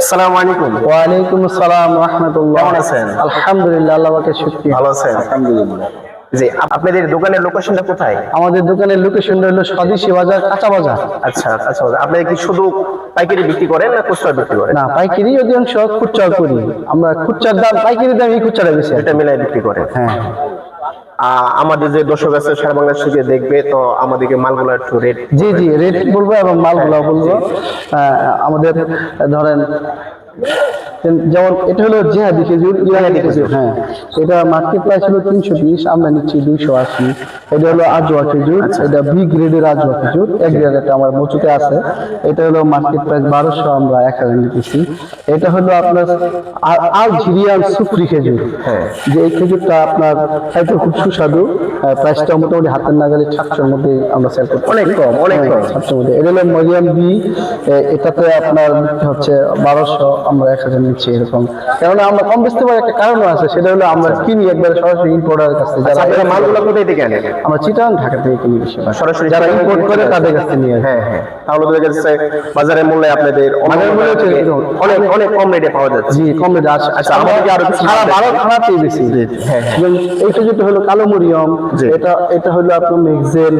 আসসালামু আলাইকুম। ওয়ালাইকুম আসসালাম রাহমাতুল্লাহ। কেমন আছেন? আলহামদুলিল্লাহ আল্লাহকে শুকরিয়া। ভালো আছেন? আলহামদুলিল্লাহ। জি আপনাদের দোকানের লোকেশনটা কোথায়? আমাদের দোকানের লোকেশনটা হলো স্বদেশী বাজার কাঁচা বাজার। আচ্ছা আচ্ছা আপনারা কি শুধু পাইকারি বিক্রি করেন না খুচরা বিক্রি করেন? না পাইকারি অধিকাংশ খুচরা করি। আমরা খুচরার দাম পাইকারি দাম এই খুচরা বেশি। এটা মিলাই বিক্রি করেন। হ্যাঁ। আমাদের যে দর্শক আছে সারা বাংলাদেশ থেকে দেখবে তো আমাদেরকে মালগুলো একটু রেট জি জি রেট বলব এবং মালগুলো বলব। আহ, আমাদের ধরেন যেমন এটা হলো জেহাদি খেজুর ইরানি খেজুর হ্যাঁ। এটা মার্কেট প্রাইস হলো তিনশো বিশ আমরা নিচ্ছি দুইশো আশি। এটা হলো আজোয়া খেজুর এটা বি গ্রেডের আজোয়া খেজুর এক গ্রেডের আমার মচুতে আছে। এটা হলো মার্কেট প্রাইস বারোশো আমরা এক হাজার নিতেছি। এটা হলো আপনার আর আর ঝিরিয়ান সুপ্রি খেজুর। হ্যাঁ। যে এই খেজুরটা আপনার খাইতে খুব সুস্বাদু প্রাইসটা মোটামুটি হাতের নাগালে সাতশোর মধ্যে আমরা সেল করতে অনেক কম, অনেক কম। সাতশোর মধ্যে। এটা হলো মরিয়াম বি এটাতে আপনার হচ্ছে বারোশো। আমরা এক হাজার নিচ্ছি এরকম। কেননা আমরা কম বেচতে পারি একটা কারণও আছে সেটা হলো আমরা কিনি একবারে সরাসরি ইম্পোর্টারের কাছ থেকে। আচ্ছা, যারা আপনারা মালগুলো কোথায় থেকে আনেন? আমরা চিটাং ঢাকা থেকে কিনি সরাসরি যারা ইম্পোর্ট করে তাদের কাছ থেকে নিয়ে হ্যাঁ হ্যাঁ। তাহলে তো দেখা যাচ্ছে বাজারের মূল্যে আপনাদের হচ্ছে অনেক অনেক কম রেটে পাওয়া যাচ্ছে। জি কম রেট আছে আচ্ছা, আমাদেরকে আরও সারা বেশি। হ্যাঁ, হ্যাঁ। এই খেজুরটা হলো কালো মরিয়ম এটা এটা হলো আপনার মেঘজেল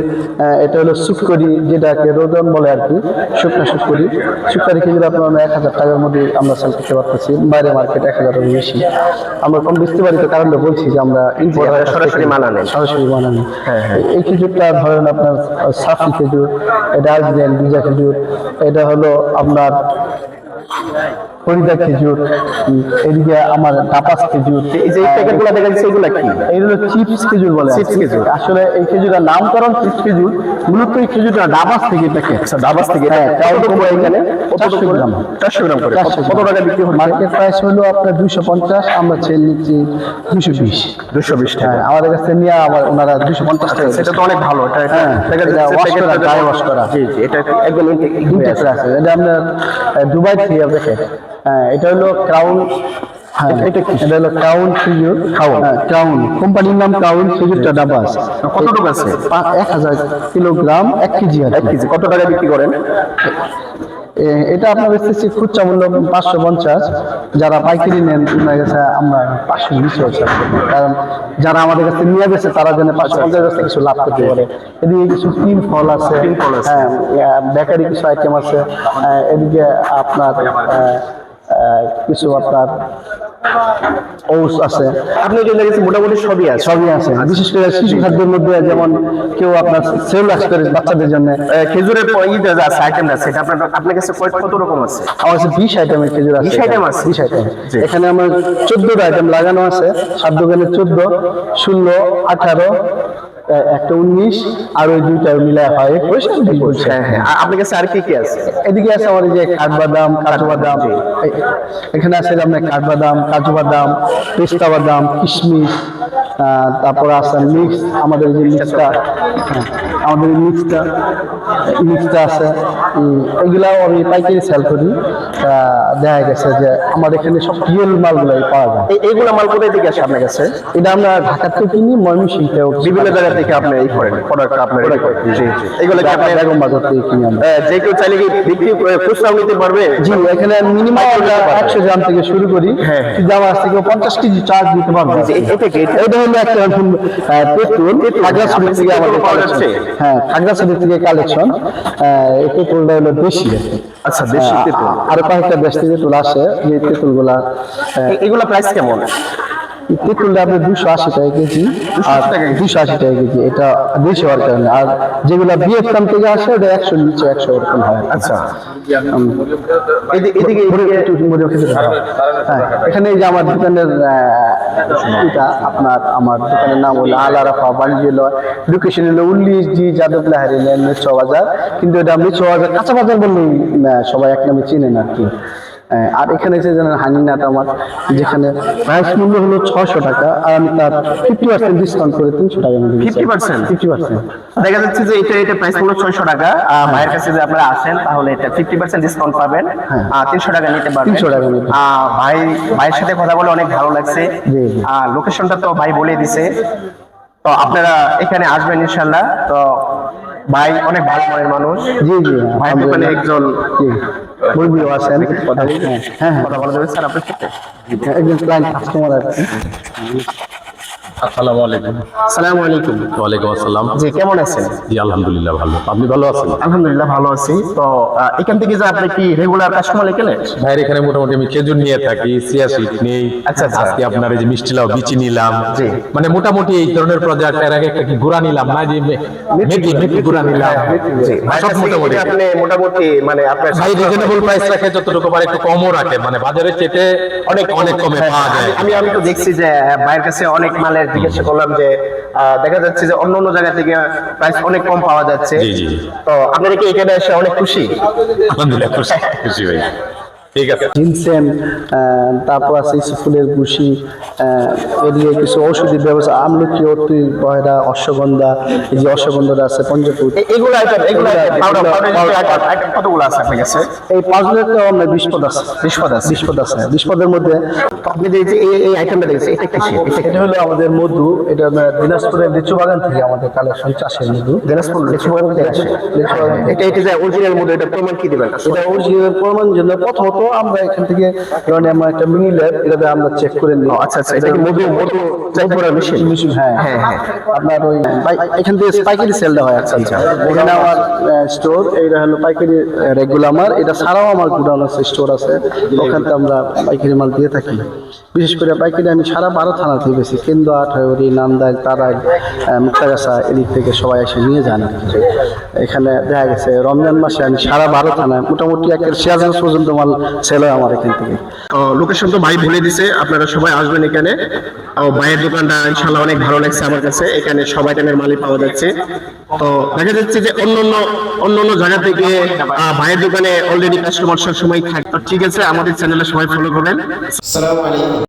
এটা হলো সুকরি যেটাকে রোদন বলে আর কি। শুকনা সুকরি শুকনারি খেজুর আপনার এক হাজার টাকার মধ্যে আমরা সেল করতে পারতেছি বাইরে মার্কেট এক হাজারের বেশি। আমরা কম বুঝতে পারি তো কারণটা বলছি যে আমরা আপনারা সরাসরি মানা নেই সরাসরি মানা হ্যাঁ, হ্যাঁ। এই খেজুরটা ধরেন আপনার সাফি খেজুর এটা আসবেন বিজা খেজুর এটা হলো আপনার হরিদা খেজুর এদিকে আমার ডাপাস খেজুর এই যে প্যাকেটগুলো দেখা যাচ্ছে এগুলো কি? এইগুলো চিপস খেজুর বলে চিপস খেজুর। আসলে এই খেজুরের নামকরণ চিপস খেজুর মূলত এই খেজুরটা ডাবাস থেকে থাকে আচ্ছা দাবাস থেকে হ্যাঁ, এখানে? চারশো গ্রাম। চারশো গ্রাম করে। কত- টাকা বিক্রি হচ্ছে? মার্কেট প্রাইস হলো আপনার দুশো পঞ্চাশ আমরা সেল নিচ্ছি দুশো বিশ। দুশো বিশ টাকা। হ্যাঁ আমাদের কাছে নিয়ে আবার ওনারা দুশো পঞ্চাশ টাকা সেটা তো অনেক ভালো। এটা এটা হ্যাঁ, এটা একদম এটা আপনার দুবাই থেকে দেখে হ্যাঁ এটা হলো ক্রাউন হ্যাঁ এটা কি? এটা হলো ক্রাউন। হ্যাঁ ক্রাউন কোম্পানির নাম ক্রাউন খেজুরটা ডাবাস কতটুকু আছে? এক হাজার কিলোগ্রাম এক কেজি এক কেজি। কত টাকা বিক্রি করেন? এটা আপনার এসেছি খুচরা মূল্য পাঁচশো পঞ্চাশ। যারা পাইকারি নেন ওনার কাছে আমরা পাঁচশো নিচে হচ্ছে কারণ যারা আমাদের কাছে নিয়ে গেছে তারা যেন পাঁচশো পঞ্চাশ কাছে কিছু লাভ করতে পারে। এদিকে কিছু তিন ফল আছে। হ্যাঁ বেকারি কিছু আইটেম আছে। হ্যাঁ, এদিকে আপনার কিছু আপনার ঔষ আছে। আপনি যে দেখেছি মোটামুটি সবই আছে। সবই আছে। বিশেষ করে শিশু খাদ্যের মধ্যে যেমন কেউ আপনার সেল করে বাচ্চাদের জন্য। খেজুরের যে আছে আইটেম আছে এটা আপনার আপনার কাছে কয়- কত রকম আছে? আমার কাছে বিশ আইটেমের খেজুর আছে। 20 item আছে? বিশ আইটেম। এখানে আমার চোদ্দটা আইটেম লাগানো আছে। সাত দোকানে চোদ্দ ষোলো আঠারো একটা উনিশ আর ওই দুইটা মিলা হয়। হ্যাঁ হ্যাঁ। আপনার কাছে আর কি কি আছে? এদিকে আছে আমাদের যে কাঠবাদাম কাজু বাদাম এখানে আছে আপনার কাঠবাদাম কাজু বাদাম পেস্তা বাদাম কিশমিশ তারপরে আছে মিক্স আমাদের যে মিক্সটা আমাদের মিক্সটা মিক্সটা আছে। এগুলাও আমি পাইকারি সেল করি। দেখা গেছে যে আমার এখানে সব রিয়েল মালগুলাই পাওয়া যায়। এই- এইগুলা মাল কোথায় থেকে আসে আপনার কাছে? এটা আমরা ঢাকাতে কিনি ময়মনসিংহেও বিভিন্ন জায়গা থেকে আপনি এই করেন প্রোডাক্ট আপনার জি জি। এগুলো কি আপনি বেগম বাজার থেকে কিনি আমরা যে কেউ চাইলে কি বিক্রি করে খুচরাও নিতে পারবে? জি এখানে মিনিমাম আমরা একশো গ্রাম থেকে শুরু করি। হ্যাঁ, হ্যাঁ। আমার থেকে পঞ্চাশ কেজি চার্জ দিতে পারব। এটা কি? এটা হলো একটা পেট্রোল খাগড়াছড়ি থেকে আমাদের কালেকশন হ্যাঁ খাগড়াছড়ি থেকে কালেকশন এই পেট্রোলটা হলো দেশি। আচ্ছা দেশি আরও কয়েকটা দেশ থেকে তুলা আসে যে এ- এগুলা প্রাইস কেমন? তেঁতুলটা আপনার দুশো আশি টাকা কেজি আর 280 টাকা কেজি? দুশো আশি টাকা কেজি এটা দেশি হওয়ার কারণে। আর যেগুলা ভিয়েতনাম থেকে আসে ওটা একশো নিচে একশো এরকম হয়। আচ্ছা। এদিকে হ্যাঁ, এখানে যে আমার দোকানের আপনার আমার দোকানের নাম হলো আল আরাফা বাণিজ্য লোকেশন হলো উল্লিশ জি যাদব লাহারি লেন মিশ্র বাজার। কিন্তু এটা মিশ্র বাজার কাঁচা বাজার বললেই সবাই এক নামে চিনেন আর কি। আর এখানে এসে জানেন হানিনাট আমার যেখানে প্রাইস মূল্য হলো ছশো টাকা আর আমি তার ফিফটি পার্সেন্ট ডিসকাউন্ট করে তিনশো টাকা 50% ফিফটি পার্সেন্ট দেখা যাচ্ছে যে এটা এটা প্রাইস হলো ছয়শো টাকা। আহ, ভাইয়ের কাছে যদি আপনারা আসেন তাহলে এটা ফিফটি পার্সেন্ট ডিসকাউন্ট পাবেন। হ্যাঁ। তিনশো টাকা নিতে পারবেন। 300 টাকা ভাই ভাইয়ের সাথে কথা বলে অনেক ভালো লাগছে। লোকেশনটা তো ভাই বলে দিছে। তো আপনারা এখানে আসবেন ইনশাল্লাহ তো ভাই অনেক ভালো মনের মানুষ। জি জি ভাই মানে একজন মুরব্বীও আছেন। কথা হ্যাঁ হ্যাঁ। কথা বলা যাবে স্যার আপনার সাথে? একজন ক্লায়েন্ট কাস্টমার কি আসসালামু আলাইকুম। আসসালামু আলাইকুম। ওয়ালাইকুম আসসালাম। জি কেমন আছেন? জি আলহামদুলিল্লাহ ভালো। আপনি ভালো আছেন? আলহামদুলিল্লাহ ভালো আছি। তো এখান থেকে যে আপনি কি রেগুলার কাস্টমার এখানে? ভাইয়ের এখানে মোটামুটি আমি খেজুর নিয়ে থাকি সিয়া নেই। আচ্ছা। আজকে আপনার এই যে মিষ্টি লাউ বিচি নিলাম। জি। মানে মোটামুটি এই ধরনের প্রজেক্ট এর আগে একটা কি গুড়া নিলাম না যে মে- মেথি মেথি গুড়া নিলাম। জি সব মোটামুটি। আপনি মোটামুটি মানে আপনার ভাই রিজনেবল প্রাইস রাখে যতটুকু পারে একটু কমও রাখে। মানে বাজারে চেটে অনেক অনেক কমে পাওয়া যায়। আমি আমি তো দেখছি যে ভাইয়ের কাছে অনেক মালের জিজ্ঞাসা করলাম যে দেখা যাচ্ছে যে অন্য অন্য জায়গা থেকে প্রাইস অনেক কম পাওয়া যাচ্ছে। জি, জি, জি। তো আপনারা কি এখানে এসে অনেক খুশি? আলহামদুলিল্লাহ খুশি খুশি ভাই। ঠিক আছে। জিনসেন তারপর আছে ইসুফুলের বুশি এদিকে কিছু ঔষধি ব্যবস্থা আমলকি অতি বয়রা অশ্বগন্ধা এই যে অশ্বগন্ধাটা আছে পঞ্চপুর এগুলো আইটেম এগুলো এগুলো- পাউডার এগুলো- পাউডার আইটেম কতগুলো আছে আপনার কাছে? এই পাঁচগুলোর তো আমরা বিস্পদ আছে। বিস্পদ আছে। বিস্পদ আছে। বিস্পদের মধ্যে আপনি যে যে এই- এই আইটেমটা দেখেছেন এটা কি এটা এটা হলো আমাদের মধু এটা দিনাজপুরের লিচু বাগান থেকে আমাদের কালেকশন চাষের মধু। দিনাজপুর লিচু বাগান থেকে আসে। এটা এটা যে অরিজিনাল মধ্যে এটা প্রমাণ কি দিবেন? এটা অরিজিনাল প্রমাণ জন্য প্রথমত আমরা এখান থেকে ধরেন আমরা একটা মিনি ল্যাব এটাতে আমরা চেক করে নিই। আচ্ছা, আচ্ছা, এটা কি মধু- মধু check করার machine? মেশিন হ্যাঁ হ্যাঁ। আপনার ওই এখান থেকে পাইকারি সেলটা হয় আচ্ছা আচ্ছা। এখানে আমার স্টোর এইটা হলো পাইকারি রেগুলার আমার এটা ছাড়াও আমার গুডাউন আছে স্টোর আছে। ওখান থেকে আমরা পাইকারি মাল দিয়ে থাকি। বিশেষ করে পাইকারি আমি সারা বারো থানা থেকে বেশি কেন্দ্র আঠারি নান্দাইল তারাইল আহ, মুক্তাগাছা এদিক থেকে সবাই এসে নিয়ে যান এখানে দেখা গেছে রমজান মাসে আমি সারা বারো থানায় মোটামুটি একের সিয়াজগঞ্জ পর্যন্ত মাল সেল হয় আমার এখান থেকে। লোকেশন তো ভাই বলে দিছে আপনারা সবাই আসবেন এখানে। ভাইয়ের দোকানটা ইনশাল্লাহ অনেক ভালো লাগছে আমার কাছে। এখানে সবাই টাইমের মালিক পাওয়া যাচ্ছে। তো দেখা যাচ্ছে যে অন্য অন্য অন্য অন্য জায়গা থেকে ভাইয়ের দোকানে অলরেডি কাস্টমার সব সময় থাকে। তো ঠিক আছে আমাদের চ্যানেলে সবাই ফলো করবেন।